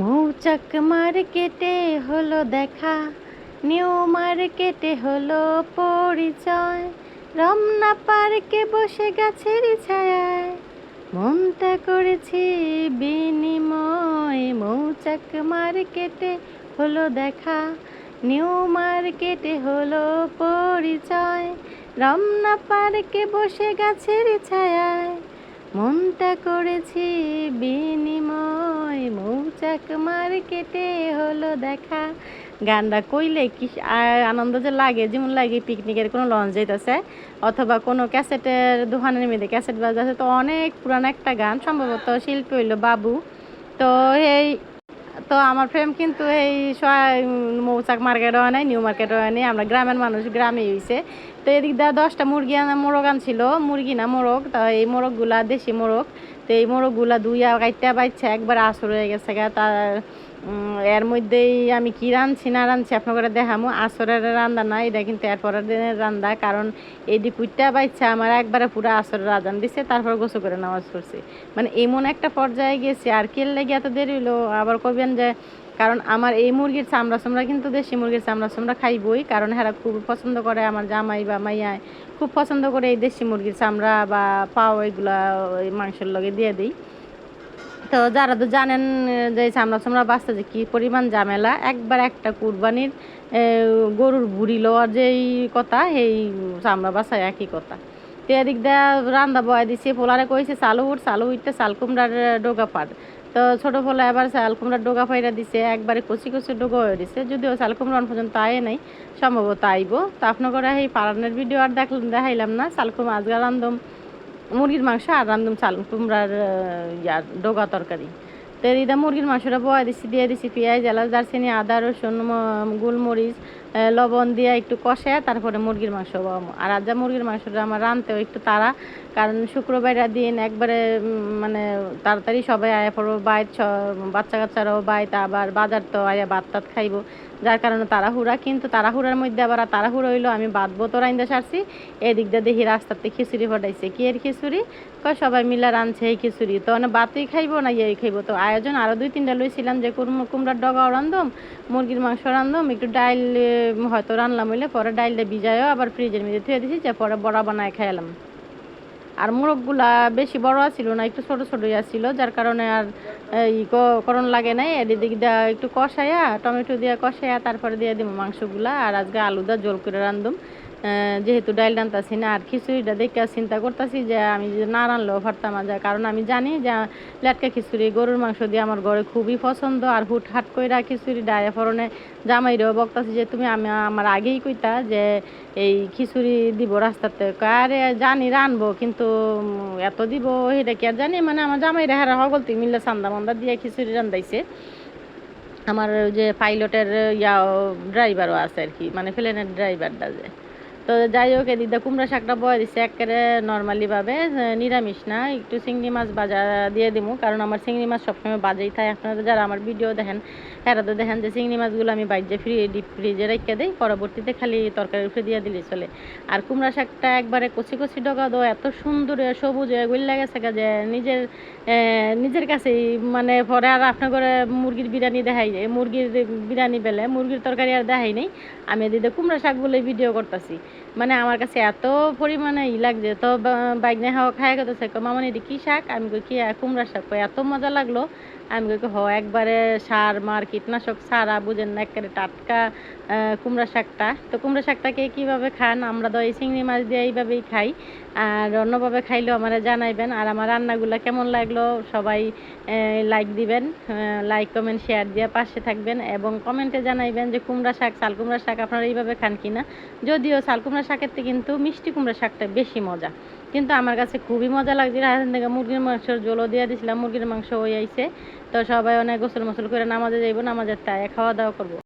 মৌচাক মার্কেটে হলো দেখা, নিউ মার্কেটে হলো পরিচয়। রমনা পার্কে বসে গাছের ছায়ায় মনটা করেছি বিনিময়। মৌচাক মার্কেটে হলো দেখা, নিউ মার্কেটে হলো পরিচয়। রমনা পার্কে বসে গাছের ছায়ায় মনটা করেছি, বিনিময় মৌচাক মার্কেটে হলো দেখা। গানটা কইলে কি আনন্দ যে লাগে, যেমন লাগে পিকনিকের কোনো লঞ্চ যাইতেছে, অথবা কোনো ক্যাসেটের দোকানের মধ্যে ক্যাসেট বাজাচ্ছে, তো অনেক পুরানো একটা গান, সম্ভবত শিল্পী হইল বাবু। তো এই তো আমার ফ্রেম কিন্তু এই মৌচাক মার্কেট হয় নাই, নিউ মার্কেট হয় নাই। আমরা গ্রামের মানুষ গ্রামে হইছে। তো এদিক দিয়ে দশটা মুরগি আনা মোরগ আনছিল। মুরগি না মোরগ, তো এই মোরগগুলা দেশি মোরগ। তো এই মোরগগুলা দুই কাইটা বাইচ্ছে একবার আসর হয়ে গেছে গা। তা এর মধ্যেই আমি কি রাঁধছি না রাঁধছি আপনাকে দেখামো। আসরের রান্না না, এটা কিন্তু এরপরের দিনের রান্না কারণ এই কুইটা বাইচ্ছে আমার একবারে পুরো আসরের রাজান দিছে, তারপর গোসু করে নামাজ করছি মানে এমন একটা পর্যায়ে গেছি, আর কেল লেগে এত দেরি হলো আবার কবেন যে কারণ আমার এই মুরগির চামড়া চামড়া কিন্তু দেশি মুরগির চামড়া চামড়া খাইবই, কারণ হেরা খুব পছন্দ করে আমার জামাই বা মাইয়ায় খুব পছন্দ করে এই দেশি মুরগির চামড়া বা পাও এগুলা মাংসের লগে দিয়ে দিই। তো যারা তো জানেন, যে চামড়া চামড়া বাঁচতে যে কী পরিমাণ ঝামেলা, একবার একটা কুরবানির গরুর বুড়ি লওয়ার যেই কথা, সেই চামড়া বাঁচায় একই কথা। এদিক দিয়ে রান্দা বয়া দিছে, পোলারে কইছে, চালু উঠ, চালু উঠতে চাল কুমড়ার ডোগা পাট তো ছোট ফলে এবার চাল কুমড়ার ডোগা পাইরা দিছে, একবারে কচি কচি ডোগা হয়ে দিছে। যদিও চাল কুমড়া এখন পর্যন্ত আয়ে নাই, সম্ভবত আইব। তো আপনার এই পালনের ভিডিও আর দেখলাম দেখাইলাম না, চাল কুমড়া আজকে রান্ধম মুরগির মাংস আর রান্ধুম চাল কুমড়ার ইয়ার ডোগা তরকারি। তো এদিকে মুরগির মাংসটা বয়া দিছি, দিয়ে দিছি পেঁয়াজ, এলাচ, দারচিনি, আদা, রসুন গোলমরিচ লবণ দিয়ে একটু কষে তারপরে মুরগির মাংস। আর যা মুরগির মাংসটা আমার রানতেও একটু তারা কারণ শুক্রবার দিন একবারে মানে তাড়াতাড়ি সবাই আয়া পড়ব, বাইর বাচ্চা কাচ্চারাও বাইত আবার বাজার তো আয়া ভাত টাত খাইবো। যার কারণে তাড়াহুড়া, কিন্তু তাড়াহুড়ার মধ্যে আবার তাড়াহুড়া হইল, আমি বাঁধবো তো রাইন্দা সারছি, এদিক দিয়ে দেখি রাস্তাতে খিচুড়ি ফটাইছে। কি এর খিচুড়ি? কয়, সবাই মিলে রাঁধছে এই খিচুড়ি। তো মানে বাতুই খাইবো না ইয়ে খাইবো। তো আয়োজন আরও দুই তিনটা লইছিলাম যে কুমড়ো কুমড়ার ডগাও রান্ধম মুরগির মাংস রান্ধম একটু ডাইল হয়তো রান্নাম হইলে পরে ডাইলটা ভিজায়ও আবার ফ্রিজের মধ্যে থুয়ে দিছি যে পরে বড়া বানায় খাইলাম। আর মুরগগুলা বেশি বড় ছিল না, একটু ছোট ছোট ছিল যার কারণে আর ই করণ লাগে নাই। এদিক দিয়ে একটু কষাইয়া টমেটো দিয়ে কষাইয়া তারপরে দিয়ে দিব মাংসগুলা। আর আজকে আলু দা জল করে রান্ধুম যেহেতু ডাইল রান্তাছি না, আর খিচুড়িটা দেখে চিন্তা করতেছি যে আমি যে না রানলেও পারতাম না কারণ আমি জানি যে লেটকা খিচুড়ি, গরুর মাংস দিয়ে আমার ঘরে খুবই পছন্দ, আর হুট হাট কইরা খিচুড়ি ডায়া ফরনে জামাইরেও বকতাছি যে তুমি আমি, আমার আগেই কইতা যে এই খিচুড়ি দিব রাস্তাতে। আরে জানি রানবো, কিন্তু এত দিব সেটা কি আর জানি? মানে আমার জামাইরা হেরা হগলতি মিললে চান্দা মান্দা দিয়ে খিচুড়ি রান্দাইছে আমার যে পাইলটের ইয়া ড্রাইভারও আছে আর কি মানে প্লেনের ড্রাইভারটা যে। তো যাই হোক এদিকটা কুমড়া শাকটা বয়ে দিচ্ছে একেবারে নর্মালি ভাবে। আহ, নিরামিষ না একটু চিংড়ি মাছ ভাজা দিয়ে দিমু কারণ আমার চিংড়ি মাছ সবসময় বাজেই থাকে। আপনারা যারা আমার ভিডিও দেখেন এরা তো দেখেন যে চিংড়ি মাছগুলো আমি বাইরে ফ্রি ডিপ ফ্রিজে রেখে দিই পরবর্তীতে খালি তরকারি উঠে দিয়ে দিলে চলে। আর কুমড়া শাকটা একবারে কচি কচি ডগা দো এত সুন্দর সবুজ এগুলি লাগেছে গা যে নিজের নিজের কাছেই মানে পরে আর আপনার ঘরে মুরগির বিরিয়ানি দেখাই মুরগির বিরিয়ানি বেলে মুরগির তরকারি আর দেখাই নেই। আমি এদিকে কুমড়া শাকগুলো ভিডিও করতেছি। মানে আমার কাছে এত পরিমাণে ই লাগছে, তো বাইক হাওয়া খায় করতেছে মামনি এটি কী শাক? আমি কই, কি কুমড়া শাক? এত মজা লাগল। আমি কই, হ, একবারে সার, মার, কীটনাশক, সারা, বুঝেন না, একেবারে টাটকা কুমড়া শাকটা। তো কুমড়া শাকটাকে কীভাবে খান? আমরা তো এই চিংড়ি মাছ দিয়ে এইভাবেই খাই। আর অন্যভাবে খাইলেও আমার জানাইবেন। আর আমার রান্নাগুলো কেমন লাগল সবাই লাইক দিবেন লাইক কমেন্ট শেয়ার দিয়ে পাশে থাকবেন এবং কমেন্টে জানাইবেন যে কুমড়া শাক, চাল কুমড়া শাক আপনারা এইভাবে খান কিনা। যদিও চাল কুমড়া শাকের থেকে কিন্তু মিষ্টি কুমড়া শাকটা বেশি মজা। কিন্তু আমার কাছে খুবই মজা লাগছিল। এখান থেকে মুরগির মাংসের জলও দিয়ে দিছিলাম, মুরগির মাংস হয়ে আইছে। তো সবাই অনেক গোসল মোসল করে নামাজে যাইব, নামাজের তাই খাওয়া দাওয়া করব।